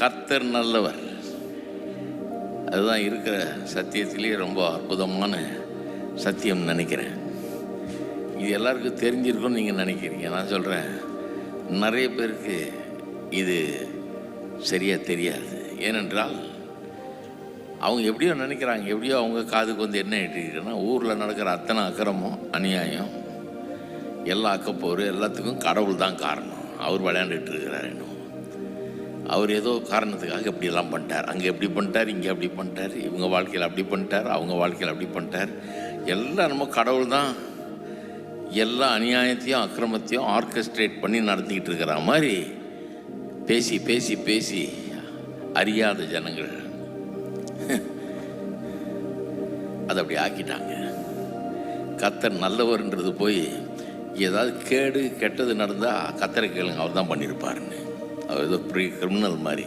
கத்தர் நல்லவர். அதுதான் இருக்கிற சத்தியத்திலேயே ரொம்ப அற்புதமான சத்தியம் நினைக்கிறேன். இது எல்லாருக்கும் தெரிஞ்சிருக்கும்னு நீங்கள் நினைக்கிறீங்க. நான் சொல்கிறேன் நிறைய பேருக்கு இது சரியாக தெரியாது. ஏனென்றால் அவங்க எப்படியோ நினைக்கிறாங்க எப்படியோ அவங்க காதுக்கு வந்து என்ன இட்டுருக்குன்னா ஊரில் நடக்கிற அத்தனை அக்கிரமம் அநியாயம் எல்லா அக்கப்போர் எல்லாத்துக்கும் கடவுள் தான் காரணம். அவர் விளையாண்டுட்டு இருக்கிறார் இன்னும். அவர் ஏதோ காரணத்துக்காக இப்படியெல்லாம் பண்ணிட்டார். அங்கே எப்படி பண்ணிட்டார் இங்கே அப்படி பண்ணிட்டார் இவங்க வாழ்க்கையில் அப்படி பண்ணிட்டார் அவங்க வாழ்க்கையில் அப்படி பண்ணிட்டார். எல்லாம் நம்ம கடவுள் தான் எல்லா அநியாயத்தையும் அக்கிரமத்தையும் ஆர்கஸ்ட்ரேட் பண்ணி நடத்திக்கிட்டு இருக்கிற மாதிரி பேசி பேசி பேசி அறியாத ஜனங்கள். அதை அப்படி ஆக்கிட்டாங்க. கத்தர் நல்லவர்ன்றது போய் ஏதாவது கேடு கெட்டது நடந்தால் கத்தரை கேளுங்க அவர் தான் பண்ணியிருப்பாருன்னு. ஏதோ ப்ரீ கிரிமினல் மாதிரி.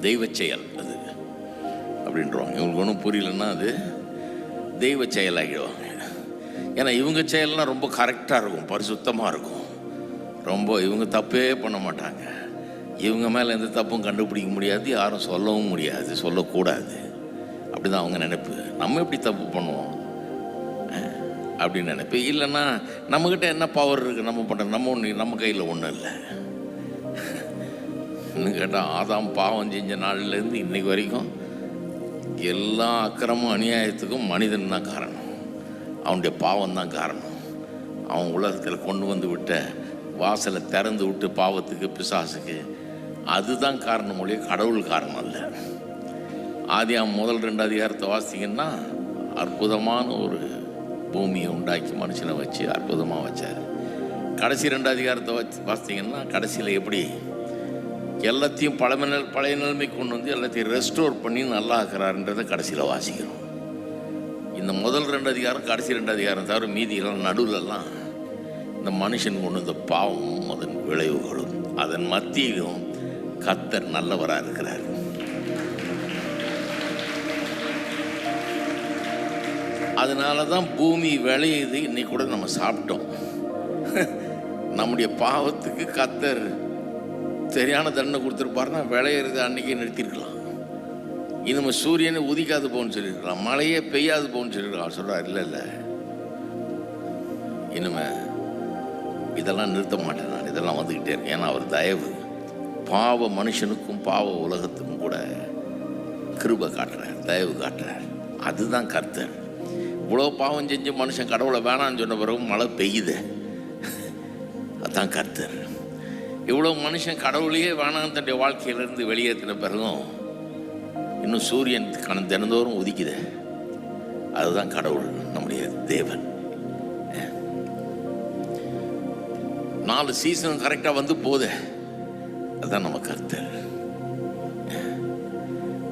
தெய்வ செயல் அது. அப்படின்றவாங்க. இவங்களுக்கு ஒன்றும் புரியலன்னா அது தெய்வ செயலாகிடுவாங்க. ஏன்னா இவங்க செயல்லாம் ரொம்ப கரெக்டாக இருக்கும். பரிசுத்தமாக இருக்கும். ரொம்ப இவங்க தப்பே பண்ண மாட்டாங்க. இவங்க மேலே எந்த தப்பும் கண்டுபிடிக்க முடியாது. யாரும் சொல்லவும் முடியாது. சொல்லக்கூடாது. அப்படி தான் அவங்க நினைப்பு. நம்ம எப்படி தப்பு பண்ணுவோம்? அப்படின்னு நினைப்பேன் இல்லைன்னா நம்மக்கிட்ட என்ன பவர் இருக்குது நம்ம பண்ணுறது நம்ம ஒன்று நம்ம கையில் ஒன்றும் இல்லை. இன்னும் கேட்டால் ஆதாம் பாவம் செஞ்ச நாள்லேருந்து இன்னைக்கு வரைக்கும் எல்லா அக்கிரமும் அநியாயத்துக்கும் மனிதன் தான் காரணம். அவனுடைய பாவம் தான் காரணம். அவன் உலகத்தில் கொண்டு வந்து விட்ட வாசலை திறந்து விட்டு பாவத்துக்கு பிசாசுக்கு அதுதான் காரணம் ஒழிய கடவுள் காரணம் அல்ல. ஆதி முதல் ரெண்டு அதிகாரத்தை வாசிங்கன்னா அற்புதமான ஒரு பூமியை உண்டாக்கி மனுஷனை வச்சு அற்புதமாக வச்சார். கடைசி ரெண்டு அதிகாரத்தை வச்சு பார்த்தீங்கன்னா கடைசியில் எப்படி எல்லாத்தையும் பழமை நில பழைய நிலைமைக்கு கொண்டு வந்து எல்லாத்தையும் ரெஸ்டோர் பண்ணி நல்லா ஆக்குறாருன்றதை கடைசியில் வாசிக்கிறோம். இந்த முதல் ரெண்டு அதிகாரம் கடைசி ரெண்டு அதிகாரம் தவிர மீதியெல்லாம் நடுவில்லாம் இந்த மனுஷன் கொண்டு வந்த பாவமும் அதன் விளைவுகளும் அதன் மத்தியிலும் கத்தர் நல்லவராக இருக்கிறார். அதனால தான் பூமி விளையுது. இன்னைக்கு கூட நம்ம சாப்பிட்டோம். நம்முடைய பாவத்துக்கு கத்தர் சரியான தண்டனை கொடுத்துருப்பாருன்னா விளையிறது அன்னைக்கே நிறுத்திருக்கலாம். இனிமே சூரியனை உதிக்காது போன்னு சொல்லியிருக்கலாம். மழையே பெய்யாது போன்னு சொல்லியிருக்கலாம். சொல்கிறார் இல்லை இல்லை. இனிமே இதெல்லாம் நிறுத்த மாட்டேன் நான். இதெல்லாம் வந்துக்கிட்டே இருக்கேன் ஏன்னா அவர் தயவு. பாவ மனுஷனுக்கும் பாவ உலகத்துக்கும் கூட கிருபை காட்டுறார் தயவு காட்டுறார். அதுதான் கர்த்தர். இவ்வளோ பாவம் செஞ்சு மனுஷன் கடவுளை வேணான்னு சொன்ன பிறகு மழை பெய்யுது. அதான் கர்த்தர். இவ்வளோ மனுஷன் கடவுளையே வேணான்னு தன்னுடைய வாழ்க்கையிலேருந்து வெளியேற்றின பிறகும் இன்னும் சூரியன் கண தினந்தோறும் உதிக்குது. அதுதான் கடவுள் நம்முடைய தேவன். நாலு சீசன் கரெக்டாக வந்து போதே அதுதான் நம்ம கர்த்தர்.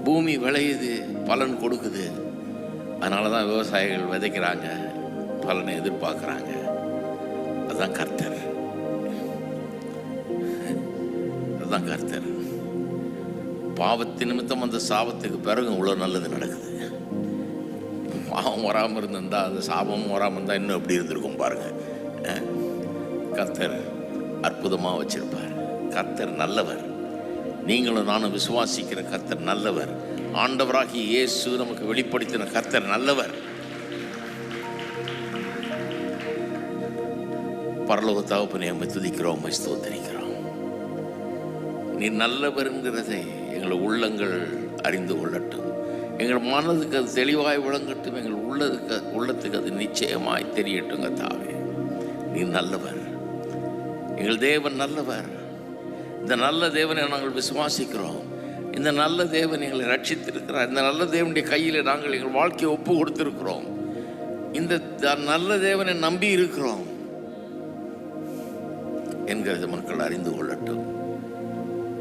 பூமி விளையுது பலன் கொடுக்குது. அதனால தான் விவசாயிகள் விதைக்கிறாங்க பலனை எதிர்பார்க்குறாங்க. அதுதான் கர்த்தர். அதுதான் கர்த்தர். பாவத்து நிமித்தம் அந்த சாபத்துக்கு பிறகு இவ்வளோ நல்லது நடக்குது. பாவம் வராமல் இருந்திருந்தா அந்த சாபமும் வராமல் இருந்தால் இன்னும் எப்படி இருந்திருக்கும் பாருங்கள் கர்த்தர் அற்புதமாக வச்சிருப்பார். கர்த்தர் நல்லவர். நீங்களும் நானும் விசுவாசிக்கிற கர்த்தர் நல்லவர். ஆண்டவராகி இயேசு நமக்கு வெளிப்படுத்தின கர்த்தர் நல்லவர். பரலோக தகப்பனை அம்மை துதிக்கிறோம் அம்மை ஸ்தோத்தரிக்கிறோம். நீ நல்லவருங்கிறதை எங்கள் உள்ளங்கள் அறிந்து கொள்ளட்டும். எங்கள் மனதுக்கு அது தெளிவாய் விளங்கட்டும். எங்கள் உள்ளதுக்கு உள்ளத்துக்கு அது நிச்சயமாய் தெரியட்டுங்க தாவே நீ நல்லவர். எங்கள் தேவன் நல்லவர். இந்த நல்ல தேவனை நாங்கள் விசுவாசிக்கிறோம். இந்த நல்ல தேவன் எங்களை ரட்சித்திருக்கிறார் இந்த நல்ல தேவனுடைய கையில் நாங்கள் எங்கள் வாழ்க்கையை ஒப்பு கொடுத்துருக்கிறோம். இந்த த- நல்ல தேவனை நம்பி இருக்கிறோம். என்கிறத மக்கள் அறிந்து கொள்ளட்டும்.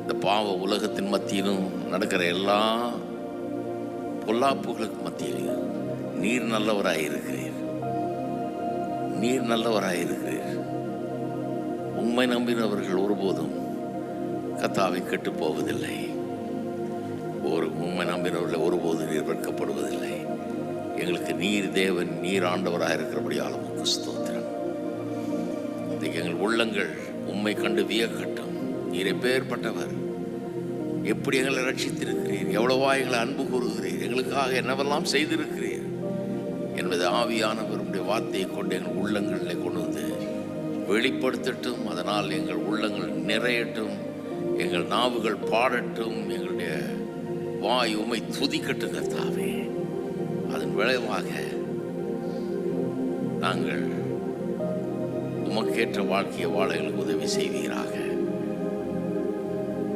இந்த பாவ உலகத்தின் மத்தியிலும் நடக்கிற எல்லா பொல்லாப்புகளுக்கு மத்தியிலும் நீர் நல்லவராக இருக்கிறீர் நீர் நல்லவராக இருக்கிறீர் உண்மை நம்பினவர்கள் ஒருபோதும் கத்தாவை கெட்டு போவதில்லை. ஒரு உண்மை நம்பினவர்கள் ஒருபோது நீர் வெட்கப்படுவதில்லை. எங்களுக்கு நீர் தேவன் நீர் ஆண்டவராக இருக்கிறபடியால் உமக்கு ஸ்தோத்திரம். இன்றைக்கு எங்கள் உள்ளங்கள் உண்மை கண்டு வியக்கட்டும். நீரை பேர்பட்டவர் எப்படி எங்களை ரட்சித்திருக்கிறீர் எவ்வளவா எங்களை அன்பு கூறுகிறீர். எங்களுக்காக என்னவெல்லாம் செய்திருக்கிறீர்? என்பது ஆவியானவருடைய வார்த்தையை கொண்டு எங்கள் உள்ளங்களில் கொண்டு வந்து வெளிப்படுத்தட்டும். அதனால் எங்கள் உள்ளங்கள் நிறையட்டும். எங்கள் நாவுகள் பாடட்டும். எங்களுடைய வாய் உமை துதிக்கட்டு கர்த்தாவே. அதன் விளைவாக நாங்கள் உமக்கேற்ற வாழ்க்கையை வாழ உதவி செய்வீராக.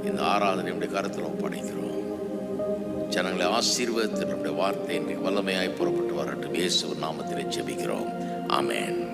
இந்த ஆராதனையுடைய கருத்தில் ஒப்படைக்கிறோம். ஜனங்களை ஆசீர்வதித்து நம்முடைய வார்த்தை இன்றைக்கு வல்லமையாய் புறப்பட்டு வரட்டும். இயேசுவின் நாமத்தில் ஜெபிக்கிறோம். ஆமேன்.